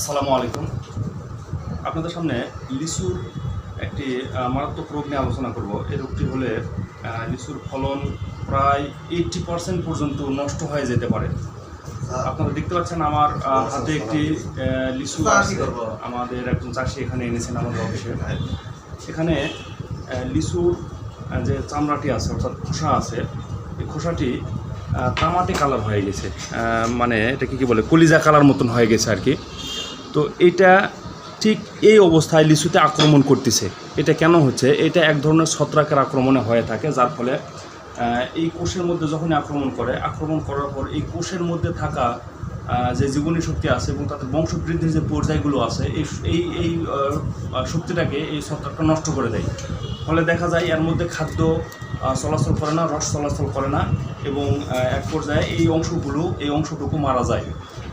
আসসালামু আলাইকুম। আপনাদের সামনে লিচুর একটি মারাত্মক রোগ নিয়ে আলোচনা করব। এই রোগটি হলে লিচুর ফলন প্রায় এইটটি পার্সেন্ট পর্যন্ত নষ্ট হয়ে যেতে পারে। আপনারা দেখতে পাচ্ছেন আমার হাতে একটি লিচু আছে। আমাদের একজন চাষি এখানে এনেছেন আমাদের অফিসে। এখানে লিচুর যে চামড়াটি আছে অর্থাৎ খোসা আছে এই খোসাটি তামাটে কালার হয়ে গেছে। মানে এটাকে কি বলে কলিজা কালার মতন হয়ে গেছে আর কি। তো এটা ঠিক এই অবস্থায় লিচুতে আক্রমণ করতেছে। এটা কেন হচ্ছে? এটা এক ধরনের ছত্রাকের আক্রমণে হয়ে থাকে, যার ফলে এই কোষের মধ্যে যখনই আক্রমণ করে, আক্রমণ করার পর এই কোষের মধ্যে থাকা যে জীবনী শক্তি আছে এবং তাদের বংশবৃদ্ধির যে পর্যায়গুলো আছে, এই এই এই শক্তিটাকে এই ছত্রাকটা নষ্ট করে দেয়। ফলে দেখা যায় এর মধ্যে খাদ্য চলাচল করে না, রস চলাচল করে না এবং এক পর্যায়ে এই অংশগুলো, এই অংশটুকু মারা যায়।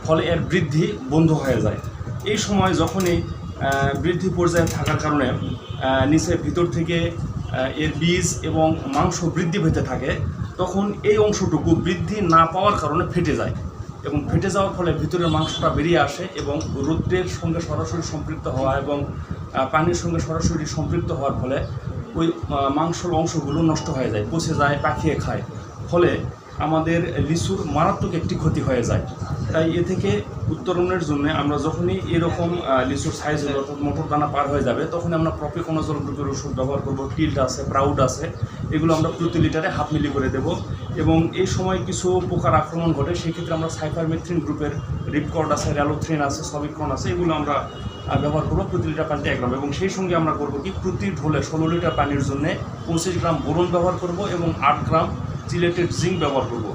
ফলে এর বৃদ্ধি বন্ধ হয়ে যায়। এই সময় যখনই বৃদ্ধি পর্যায়ে থাকার কারণে নিচে ভিতর থেকে এর বীজ এবং মাংস বৃদ্ধি পেতে থাকে, তখন এই অংশটুকু বৃদ্ধি না পাওয়ার কারণে ফেটে যায় এবং ফেটে যাওয়ার ফলে ভিতরের মাংসটা বেরিয়ে আসে এবং রৌদ্রের সঙ্গে সরাসরি সম্পৃক্ত হওয়া এবং পানির সঙ্গে সরাসরি সম্পৃক্ত হওয়ার ফলে ওই মাংসর অংশগুলো নষ্ট হয়ে যায়, পচে যায় পাখিয়ে খায়। ফলে আমাদের লিচুর মারাত্মক একটি ক্ষতি হয়ে যায়। তাই এ থেকে উত্তরণের জন্য আমরা যখনই এরকম লিচুর সাইজ হবে অর্থাৎ মোটর দানা পার হয়ে যাবে তখন আমরা প্রপিকোনাজল গ্রুপের ওষুধ ব্যবহার করব টিল্ট আছে প্রাউড আছে, এগুলো আমরা প্রতি লিটারে হাফ মিলি করে দেব। এবং এই সময় কিছু পোকার আক্রমণ ঘটে সেক্ষেত্রে আমরা সাইফারমেথ্রিন গ্রুপের রিপকর্ড আছে র্যালোথ্রিন আছে সবিক্রন আছে, এগুলো আমরা ব্যবহার করব প্রতি লিটার পানিতে এক গ্রাম এবং সেই সঙ্গে আমরা করব কি, প্রতি ঢোলে ষোলো লিটার পানির জন্য পঁচিশ গ্রাম বোরন ব্যবহার করব এবং আট গ্রাম চিলেটেড জিঙ্ক ব্যবহার করব।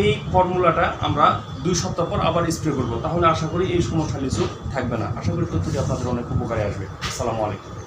এই ফর্মুলাটা আমরা দুই সপ্তাহ পর আবার স্প্রে করব। তাহলে আশা করি এই সমস্যা কিছু থাকবে না। আশা করি তথ্যটি আপনাদের অনেক উপকারে আসবে। আসসালামু আলাইকুম।